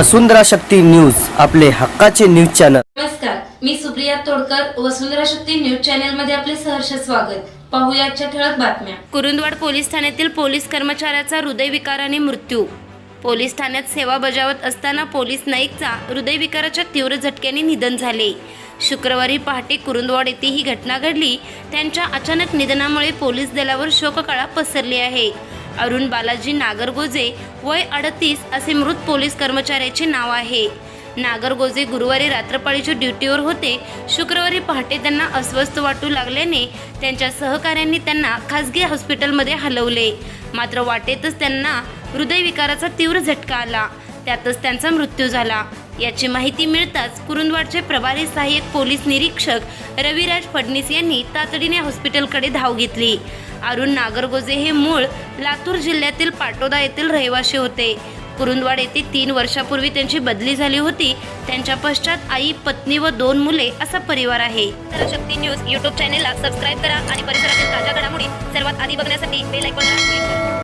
वसुंधरा Shakti news आपले हक्काचे news channel. नमस्कार मी सुप्रिया तोडकर वसुंधरा शक्ती न्यूज चॅनलमध्ये आपले सहर्ष स्वागत. पाहूया आजच्या ठळक बातम्या. कुरुंदवाड पोलीस ठाण्यातील पोलीस कर्मचाऱ्याचा हृदयविकाराने मृत्यू. पोलीस ठाण्यात सेवा बजावत असताना पोलीस नाईकचा हृदयविकाराच्या तीव्र झटक्याने निधन झाले. शुक्रवारी पहाटे कुरुंदवाड येथे ही घटना घडली. त्यांच्या अचानक निधनामुळे पोलीस दलावर शोककळा पसरली आहे. अरुण बालाजी नागरगोजे वय अडतीस असे मृत पोलीस कर्मचाऱ्याचे नाव आहे. नागरगोजे गुरुवारी रात्रपाळीच्या ड्युटीवर होते. शुक्रवारी पहाटे त्यांना अस्वस्थ वाटू लागल्याने त्यांच्या सहकाऱ्यांनी त्यांना खासगी हॉस्पिटलमध्ये हलवले. मात्र वाटेतच त्यांना हृदयविकाराचा तीव्र झटका आला. त्यातच त्यांचा मृत्यू झाला. याची माहिती मिळताच कुरुंदवाडचे प्रभारी सहाय्यक पोलीस निरीक्षक रविराज फडणीस यांनी तातडीने हॉस्पिटलकडे धाव घेतली. अरुण नागरगोजे हे मूळ लातूर जिल्ह्यातील पाटोदा येथील रहिवासी होते. कुरुंदवाड येथे तीन वर्षापूर्वी त्यांची बदली झाली होती. त्यांच्या पश्चात आई पत्नी व दोन मुले असा परिवार आहे. तर शक्ती न्यूज यूट्यूब चॅनेलला सबस्क्राईब करा आणि परिसरातील ताज्या घडामोडी सर्वात आधी बघण्यासाठी बेल आयकॉनला क्लिक करा.